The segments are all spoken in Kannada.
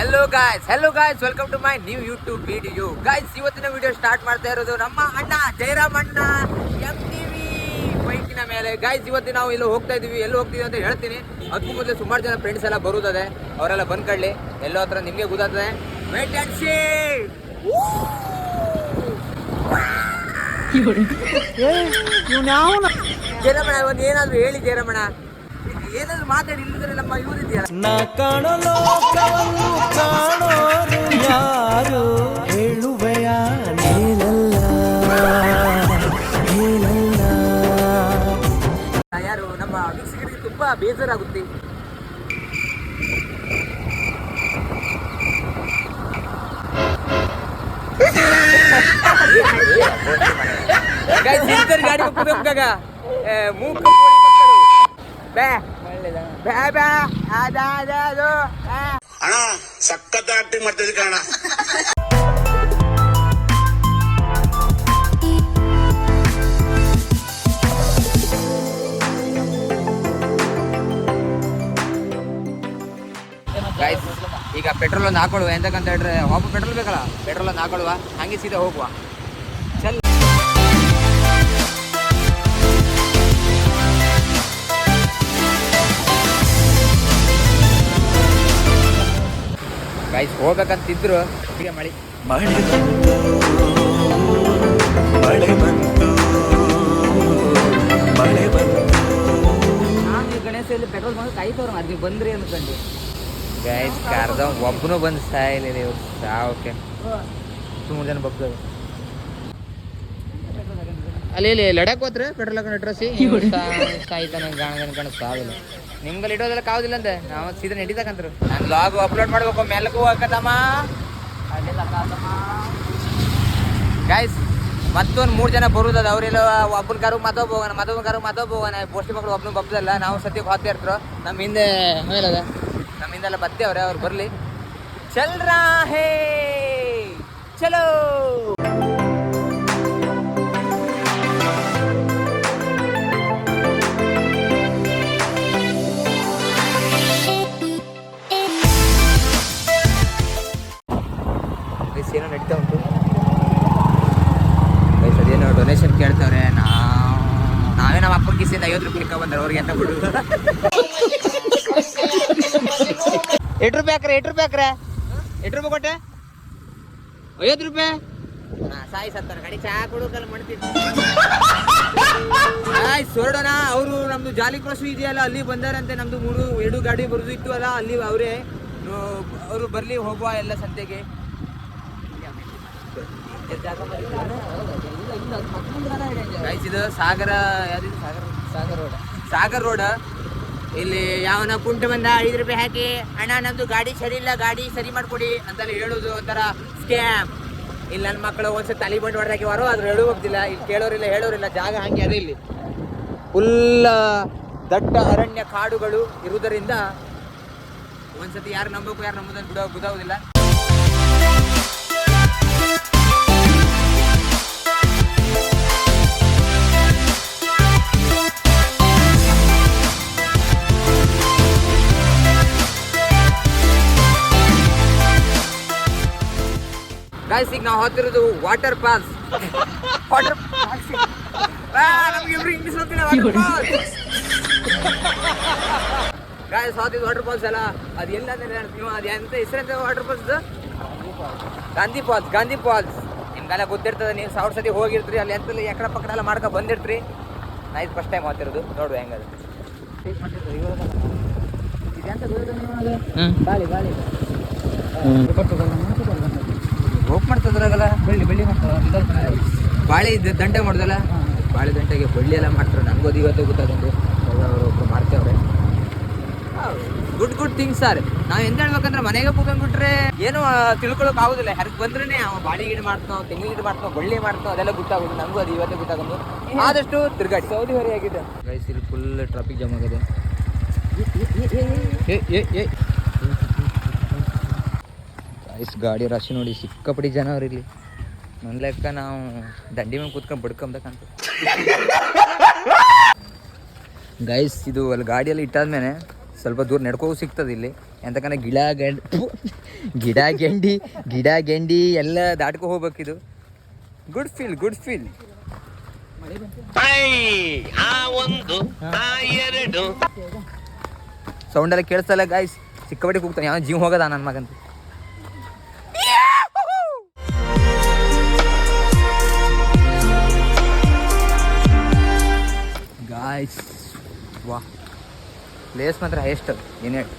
Hello guys hello guys welcome to my new YouTube video guys ಇವತ್ತಿನ ವಿಡಿಯೋ ಸ್ಟಾರ್ಟ್ ಮಾಡ್ತಾ ಇರೋದು ನಮ್ಮ ಅಣ್ಣ ಜಯರಾಮ್ ಅಣ್ಣ ಎಂ ಟಿವಿ ಬೈಕಿನ ಮೇಲೆ. ಗಾಯ್ಸ್ ಇವತ್ತು ನಾವು ಇಲ್ಲಿ ಹೋಗ್ತಾ ಇದೀವಿ. ಎಲ್ಲಿ ಹೋಗ್ತೀವಿ ಅಂತ ಹೇಳ್ತೀನಿ. ಅದಕ್ಕೂ ಮೊದಲು ಸುಮಾರು ಜನ ಫ್ರೆಂಡ್ಸ್ ಎಲ್ಲ ಬರುತ್ತದೆ ಅವರೆಲ್ಲ ಬಂದ್ಕೊಳ್ಳಿ ಎಲ್ಲೋ ಹತ್ರ ನಿಮಗೆ ಗೊತ್ತಾಗ್ತದೆ. ವೇಟ್ ಅಂಡ್ ಶೇ ಜಯರಮಣ ಒಂದು ಏನಾದರೂ ಹೇಳಿ ಜಯರಮಣ ಏನಾದ್ರು ಮಾತಾಡಿ ಇಲ್ಲದ್ರೆ ನಮ್ಮ ಇವ್ರು ಇದೆಯಲ್ಲ. ನಾ ಕಾಣೋ ಲೋಕವನ್ನು ಕಾಣೋರು ಯಾರು? ಹೇಳುವೆಯ ನೀನಲ್ಲ ನೀನಲ್ಲ. ಯಾರು ನಮ್ಮ ವೀಕ್ಷಕರಿಗೆ ತುಂಬಾ ಬೇಜಾರಾಗುತ್ತೆ. ಗಾಡಿ ಗಾಡಿ ಹೋಗ್ಬೇಕು ಮೂಕ ಬೇ. ಅಣ್ಣ ಸಖತ್ ಆಕ್ಟಿಂಗ್ ಕಣ ಈಗ ಪೆಟ್ರೋಲ್ ಒಂದು ಹಾಕೊಳ್ಳುವ. ಎಂತಕ್ಕಂತ ಹೇಳಿದ್ರೆ ಒಬ್ಬ ಪೆಟ್ರೋಲ್ ಬೇಕಲ್ಲ? ಪೆಟ್ರೋಲ್ ಒಂದು ಹಾಕೊಳ್ಳುವ. ಹಂಗೆ ಸೀದಾ ಹೋಗುವ. ಗೈಸ್ ಹೋಗ್ಬೇಕಂತಿದ್ರು. ಈಗ ಮಳೆ ಮಳೆ ಮಳೆ ಬಂತು ಮಳೆ ಬಂತು. ನಾನು ಈ ಇಲ್ಲಿ ಪೆಟ್ರೋಲ್ ಬಂದು ಕಾಯ್ತವ್ರು ಅದು ನೀವು ಬಂದ್ರಿ ಅನ್ಕೊಂಡು. ಗೈಸ್ ಕಾರ್ದ ಒಬ್ಬನು ಬಂದು ಸಾಯಿಲ್ಲ ಇವ್ರು ಸಾವಕ್ಕೆ ಸುಮಾರು ಜನ ಅಲ್ಲಿ ಇಲ್ಲಿ ಲಡಾಕ್ ಹೋದ್ರೆ ಪೆಟ್ರೋಲ್ ಹಾಕೊಂಡು ಇಟ್ರಸಿ. ಗಾಣ ಕಣ ಸಾವಿಲ್ಲ ನಿಮ್ಗಲ್ಲಿ ಇಡೋದೆಲ್ಲ ಕಾವುದಿಲ್ಲ ಅಂತೆ ನಾವು ಸೀದಾ ನಡೀತಕ್ಕಂತ್ರು ನಾನು ಲಾಗ್ ಅಪ್ಲೋಡ್ ಮಾಡ್ಬೇಕು ಮೆಲ್ಕು ಹಾಕತಮ್ಮ ಗಾಯ್ಸ್ ಮತ್ತೊಂದು ಮೂರು ಜನ ಬರುದದ. ಅವರೆಲ್ಲ ಒಬ್ಬನ ಕಾರು ಮತ್ತೊಬ್ಬ ಹೋಗೋಣ ಮತ್ತೊಬ್ಬನ ಕಾರು ಮತ್ತೊಬ್ಬ ಹೋಗೋಣ. ಪೋಸ್ಟಿ ಮಕ್ಕಳು ಒಬ್ಬನು ಬಪ್ಪದಲ್ಲ ನಾವು ಸತ್ಯ ಹೋಗ್ತಾ ಇರ್ತರು. ನಮ್ಮ ಹಿಂದೆ ಮೇಲದ. ನಮ್ಮ ಹಿಂದೆಲ್ಲ ಅವ್ರೆ ಅವ್ರು ಬರಲಿ. ಚಲ್ರಾ ಹೇ ಚಲೋ! ಎಷ್ಟು ರೂಪಾಯಿ ಹಾಕ್ರೆ ಎಷ್ಟು ರೂಪಾಯಿ ಹಾಕ್ರೆ? ಎಷ್ಟು ರೂಪಾಯಿ ಕೊಟ್ಟೆ? ಐವತ್ತು ರೂಪಾಯಿ? ಸಾಯಿ ಸತ್ತಾರ ಚಾ ಕೊಡೋಕಲ್ಲ ಸೊರಡೋಣ ಅವರು ನಮ್ದು ಜಾಲಿ ಕ್ರಾಸ್ ಇದೆಯಲ್ಲ ಅಲ್ಲಿ ಬಂದಾರಂತೆ ನಮ್ದು ಮೂರು ಎರಡು ಗಾಡಿ ಬರೋದು ಇತ್ತು ಅಲ್ಲ ಅಲ್ಲಿ ಅವರೇ ಅವರು ಬರ್ಲಿ ಹೋಗುವ ಎಲ್ಲ ಸಂತೆಗೆ. ಸಾಗರ ಇದು ಸಾಗರ ಯಾವ್ದಿದು ಸಾಗರ? ಸಾಗರ್ ರೋಡ್. ಸಾಗರ್ ರೋಡ್. ಇಲ್ಲಿ ಯಾವನ ಕುಂಟು ಬಂದ ಐದು ರೂಪಾಯಿ ಹಾಕಿ, ಅಣ್ಣ ನಮ್ದು ಗಾಡಿ ಸರಿ ಇಲ್ಲ, ಗಾಡಿ ಸರಿ ಮಾಡ್ಕೊಡಿ ಅಂತೆಲ್ಲ ಹೇಳೋದು ಒಂಥರ ಸ್ಕ್ಯಾಮ್ ಇಲ್ಲಿ ನನ್ನ ಮಕ್ಕಳು ಒಂದ್ಸತಿ ತಲೆ ಬಂಡ್ ಹೊಡೆದಾಕಿವಾರೋ ಅದ್ರ ಹೇಳು ಹೋಗ್ತಿಲ್ಲ. ಇಲ್ಲಿ ಕೇಳೋರಿಲ್ಲ, ಹೇಳೋರಿಲ್ಲ, ಜಾಗ ಹಂಗೆ ಅದೇ ಇಲ್ಲಿ. ಫುಲ್ಲ ದಟ್ಟ ಅರಣ್ಯ ಕಾಡುಗಳು ಇರುವುದರಿಂದ ಒಂದ್ಸತಿ ಯಾರು ನಂಬಕ್ಕೂ ಯಾರು ನಂಬುದನ್ನು ಬಿಡೋ ಗೊತ್ತಾಗೋದಿಲ್ಲ ಗಾಯ್ಸ್ ಈಗ ನಾವು ಹೋಗ್ತಿರೋದು ವಾಟರ್ ಫಾಲ್ಸ್ ವಾಟರ್ ನಮ್ಗೆ ಇಬ್ರು ಇಂಗ್ಲಿಷ್ ಹೋಗ್ತಿಲ್ಲ ವಾಟರ್ ಫಾಲ್ಸ್ ಗಾಯ್ಸ್ ಹೋಗ್ತಿದ್ದು ವಾಟರ್ ಫಾಲ್ಸ್ ಅಲ್ಲ? ಅದು ಎಲ್ಲ ನೀವು ಅದು ಎಂತ ಹೆಸರಂತ waterfalls Gandhi falls Gandhi falls ನಿಮ್ಗೆಲ್ಲ ಗೊತ್ತಿರ್ತದೆ ನೀವು ಸಾವಿರ ಸತಿ ಹೋಗಿರ್ತೀರಿ ಅಲ್ಲಿ ಎಂತಲ್ಲಿ ಎಕಡ ಪಕ್ಕಡ ಎಲ್ಲ ಮಾಡ್ಕೊ ಬಂದಿರ್ತೀರಿ. ನಾ ಇದು ಫಸ್ಟ್ ಟೈಮ್ ಹೋಗ್ತಿರೋದು ನೋಡು ಹೆಂಗದು ಹ್ಮ್. ಬಾಳಿ ಗಾಳಿ. ಹೋಪ್ ಮಾಡ್ತದ್ರಾಗಲ್ಲ? ಬೆಳ್ಳಿ ಬೆಳ್ಳಿ ಮಾಡ್ತಾರೆ. ಬಾಳೆ ಇದ್ದ ದಂಡೆ ಮಾಡ್ದಲ್ಲ? ಬಾಳೆ ದಂಡೆಗೆ ಬಳ್ಳಿ ಎಲ್ಲ ಮಾಡ್ತಾರೆ. ನನಗೂ ಅದು ಇವತ್ತೇ ಗೊತ್ತಾಗೊಂಡು ಅವರು ಒಬ್ಬರು ಮಾಡ್ತೇವ್ರೆ ಗುಡ್ ಗುಡ್ ಥಿಂಗ್ಸ್ ಸರ್ ನಾವು ಎಂತ ಹೇಳ್ಬೇಕಂದ್ರೆ ಮನೆಗೆ ಕೂತ್ಕೊಂಡ್ಬಿಟ್ರೆ ಏನು ತಿಳ್ಕೊಳಕ್ ಆಗುದಿಲ್ಲ. ಯಾರಿಗೆ ಬಂದ್ರೆ ಅವ ಬಾಳೆ ಗಿಡ ಮಾಡ್ತಾವ ತೆಂಗಿನ ಗಿಡ ಮಾಡ್ತಾವ ಬಳ್ಳಿ ಮಾಡ್ತಾವ ಅದೆಲ್ಲ ಗೊತ್ತಾಗೋದು ನನಗೂ ಅದು ಇವತ್ತೇ ಗೊತ್ತಾಗೋದು. ಆದಷ್ಟು ತಿರ್ಗಾಡಿ. ಸೌದಿ ಹೊರೆ ಆಗಿದೆ. ಗೈಸ್ ಇಲ್ಲಿ ಫುಲ್ ಟ್ರಾಫಿಕ್ ಜಾಮ್ ಆಗಿದೆ. ಏ ಏ ಏ. ಗೈಸ್ ಗಾಡಿ ರಾಶಿ ನೋಡಿ ಸಿಕ್ಕಾಪಡಿ ಜನ ಅವ್ರು ಇಲ್ಲಿ. ನನ್ನ ಲೆಕ್ಕ ನಾವು ದಂಡಿ ಮೇಲೆ ಕೂತ್ಕೊಂಡು ಬಡ್ಕೊಂಬೇಕಂತ ಗೈಸ್ ಇದು ಅಲ್ಲಿ ಗಾಡಿಯಲ್ಲಿ ಇಟ್ಟಾದ್ಮೇಲೆ ಸ್ವಲ್ಪ ದೂರ ನಡ್ಕೋ ಸಿಗ್ತದೆ ಇಲ್ಲಿ. ಎಂತಕನ ಗಿಡ ಗೆಂಡ್ ಗಿಡ ಗೆಂಡಿ ಗಿಡ ಗೆಂಡಿ ಎಲ್ಲ ದಾಟ್ಕೊ ಹೋಗ್ಬೇಕಿದು. Good feel good feel sound ಎಲ್ಲ ಕೇಳಿಸ್ತಲ್ಲ ಗಾಯ್ಸ್ ಸಿಕ್ಕಾಪಟ್ಟೆ ಕೂಗ್ತಾನೆ. ಯಾವ ಜೀವ ಹೋಗದ ನನ್ನ ಮಗಂತ ಪ್ಲೇಸ್ ಮಾತ್ರ ಎಷ್ಟು ಏನು ಹೇಳಿ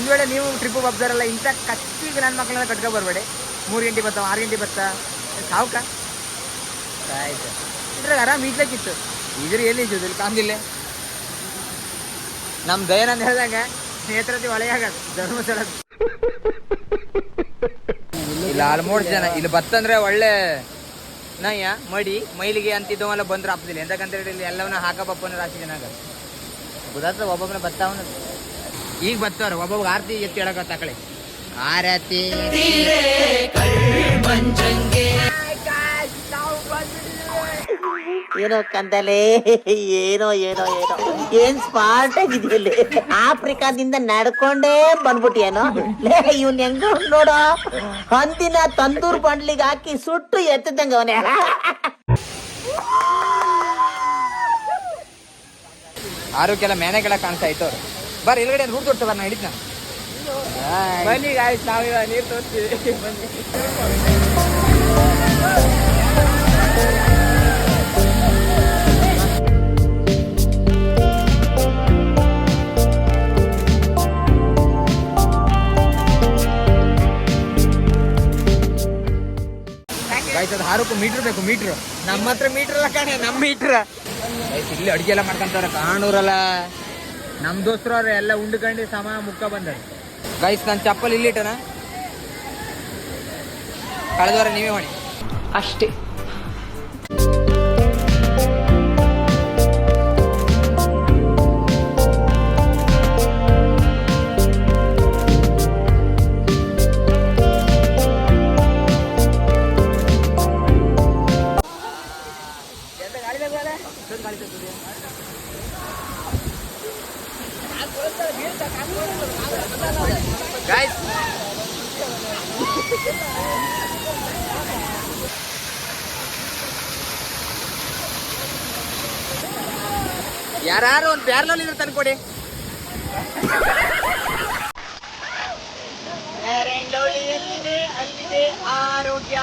ಒಂದ್ ವೇಳೆ ನೀವು ಟ್ರಿಪ್ ಹೋಗ್ತಾರಲ್ಲ ಇಂಥ ಕಚ್ಚಿಗೆ ನನ್ನ ಮಕ್ಕಳನ್ನ ಕಟ್ಕೊ ಬರಬೇಡಿ. ಮೂರು ಗಂಟೆ ಬರ್ತಾವ ಆರು ಗಂಟೆ ಬರ್ತಾ ಸಾವುಕ? ಆಯ್ತು. ಇದ್ರಾಗ ಆರಾಮ್ ಈಜ್ಲಕ್ಕಿತ್ತು ಇದ್ರ ಎಲ್ಲಿ ಇಲ್ಲಿ ದಯನ ನಮ್ಮ ದಯನಂದ ಹೇಳ್ದಂಗ ನೇತ್ರತೆ ಒಳೆಯಾಗದು ಧರ್ಮಸ್ಥಳ. ಇಲ್ಲಿ ಆಲ್ಮೋಸ್ಟ್ ಜನ. ಇಲ್ಲಿ ಬತ್ತಂದ್ರೆ ಒಳ್ಳೆ ನಯ್ಯ ಮಡಿ ಮೈಲಿಗೆ ಅಂತಿದ್ದವೆಲ್ಲ ಬಂದ್ರೆ ಹಾಕ್ತಿಲ್ಲ ಎಂತಕ್ಕಂತ ಹೇಳಿ ಇಲ್ಲಿ ಎಲ್ಲವನ್ನ ಹಾಕಪ್ಪನ ರಾಶಿ ಜನ ಗೊತ್ತಾಗ್ತದೆ ಒಬ್ಬೊಬ್ಬನ ಬತ್ತಾವನ ಈಗ ಬರ್ತಾರ ಒಬ್ಬೊಬ್ಬ ಆರತಿ ಎತ್ತಿ ಹೇಳಕ ತಕಳಿ ಆರತಿ. ಏನೋ ಕಂದಲೆ ಏನೋ ಏನೋ ಏನೋ. ಏನ್ ಸ್ಮಾರ್ಟ್ ಆಗಿದೆಯಲ್ಲಿ ಆಫ್ರಿಕಾದಿಂದ ನಡ್ಕೊಂಡೇ ಬಂದ್ಬಿಟ್ಟಿಯೇನೋ? ಇವನ್ ಇವ್ನ್ ಹೆಂಗ ನೋಡೋ? ಹಂದಿನ ತಂದೂರ್ ಬಂಡ್ಲಿಗೆ ಹಾಕಿ ಸುಟ್ಟು ಎತ್ತದಂಗ ಅವನೇ. ಆರೋಗ್ಯ ಮೇನೆಗಳ ಕಾಣ್ತಾ ಇತ್ತು ಅವ್ರು ಬರ್ರಿ ಇಲ್ಗಡೆ ರೂಟ್ ತೊಡ್ತ ನಾ ಹಿಡಿತ ಬನ್ನಿ ಆಯ್ತು ನಾವೀಗ ನೀರು ತೋರಿಸ್ತೀವಿ. ಬನ್ನಿ. ಗಾಯ್ಸ್ ಅದು ಹಾರಕ್ಕೂ ಮೀಟ್ರ್ ಬೇಕು ಮೀಟ್ರ್. ನಮ್ಮ ಹತ್ರ ಮೀಟ್ರ್ ಅಲ್ಲ ಕಣೆ ನಮ್ಮ ಮೀಟ್ರ್. ಇಲ್ಲಿ ಅಡಿಗೆ ಎಲ್ಲ ಮಾಡ್ಕೊಂತಾರ ಕಾಣೂರಲ್ಲ. ನಮ್ಮ ದೋಸ್ತರು ಅವ್ರು ಎಲ್ಲ ಉಂಡ್ಕಂಡು ಸಮ ಮುಕ್ಕ ಬಂದರು ಗೈಸ್ ನನ್ನ ಚಪ್ಪಲ್ ಇಲ್ಲಿಟ್ಟನ? ಕಳೆದವರ ನೀವೇ ಮಾಡಿ ಅಷ್ಟೇ. ಯಾರು ಒಂದು ಬ್ಯಾರ್ಲಲ್ಲಿ ಇದ್ರೆ ತಂದ್ಕೊಡಿ ಆರೋಗ್ಯ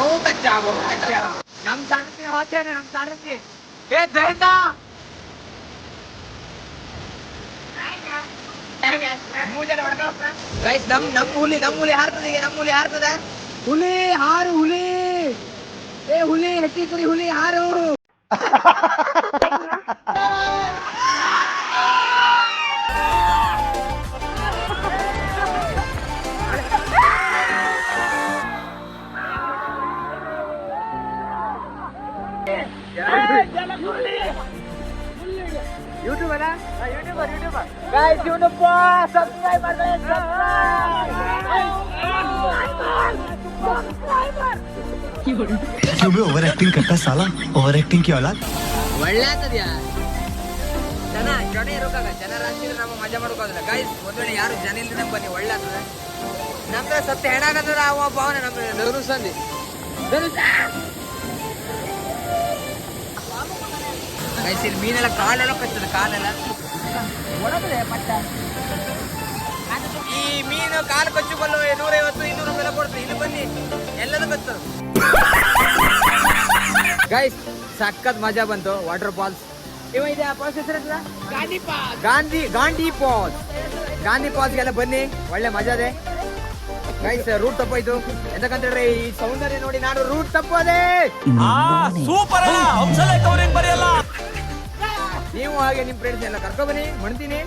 Oh, the devil, the. ನಮ್ ಸಾರಥಿ ಹೋಗ್ತೇನೆ ನಮ್ ಸಾರಥಿ ಏ ದಯದ ಗೈಸ್ ನಮ್ ನಮ್ ಹುಲಿ ನಮ್ ಹುಲಿ ಹಾರ್ತದೆ ಈಗ ನಮ್ ಹುಲಿ ಹಾರ್ತದೆ. ಹುಲಿ ಹಾರು, ಹುಲಿ. ಏ, ಹುಲಿ ಹೆಟ್ಟಿ ಕುರಿ ಹುಲಿ ಹಾರು. ಯೂಟ್ಯೂಬ್ ಅಲ್ಲ YouTuber YouTuber guys YouTube subscribe ಮಾಡ್ಕೊಳ್ಳಿ क्यों बे ओवर एक्टिंग करता है साला ओवर एक्टिंग की औलाद ಒಳ್ಳೆ ಆಗ್ತದ್ಯಾ ಜನ ಜನ ಇರೋಕಾಗ ಜನ ರಾಶಿ ನಮ್ಮ ಮಜಾ ಮಾಡೋಕಾಗಲ್ಲ ಗೈಸ್ ಒಂದ್ ವೇಳೆ ಯಾರು ಜನ ಇಲ್ಲದೆ ಬನ್ನಿ ಒಳ್ಳೆ ಆಗ್ತದೆ ನಮ್ದು ಸತ್ತ ಹೆಣಾಗತ್ತದ ಅವ ಭಾವನ ನಮ್ಮ ಧನುಷ್ ಅಂದಿ ಧನುಷ್ ಗೈಸ್ ಇಲ್ಲಿ ಮೀನೆಲ್ಲ ಕಾಲೆಲ್ಲ ಕಚ್ಚದ ಕಾಲೆಲ್ಲ. ಈ ಮೀನು ಕಾಲು ಕಚ್ಚು ಬಲ್ಲು ನೂರೈವತ್ತು ಇನ್ನೂರು ರೂಪಾಯಿ ಕೊಡ್ತಾರೆ ಇಲ್ಲಿ ಬನ್ನಿ. ಎಲ್ಲದೂ ಕಚ್ಚದು ಗೈಸ್ ಸಖತ್ ಮಜಾ ಬಂತು. ವಾಟರ್ ಫಾಲ್ಸ್ ಇವ ಇದೆ ಆ ಫಾಲ್ಸ್ ಹೆಸರು ಗಾಂಧಿ ಗಾಂಧಿ ಗಾಂಧಿ ಫಾಲ್ಸ್ ಗಾಂಧಿ ಫಾಲ್ಸ್ಗೆಲ್ಲ ಬನ್ನಿ. ಒಳ್ಳೆ ಮಜಾ ಇದೆ. ಗೈಸ್ ರೂಟ್ ತಪ್ಪೋಯ್ತು ಎಂತಕಂತೇಳಿ ಈ ಸೌಂದರ್ಯ ನೋಡಿ ನಾನು ರೂಟ್ ತಪ್ಪೋದೆ ನೀವು ಹಾಗೆ ನಿಮ್ ಫ್ರೆಂಡ್ಸ್ ಎಲ್ಲ ಕರ್ಕೊ ಬನ್ನಿ ಮಾಡ್ತೀನಿ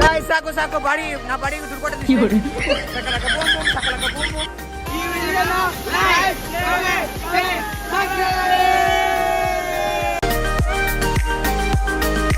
Guys, ಸಾಕು ಸಾಕು ಬಾಡಿ ನಾ ಬಾಡಿಗೆ ದುಡ್ಡು ಕೊಟ್ಟಿದ್ದೀನಿ.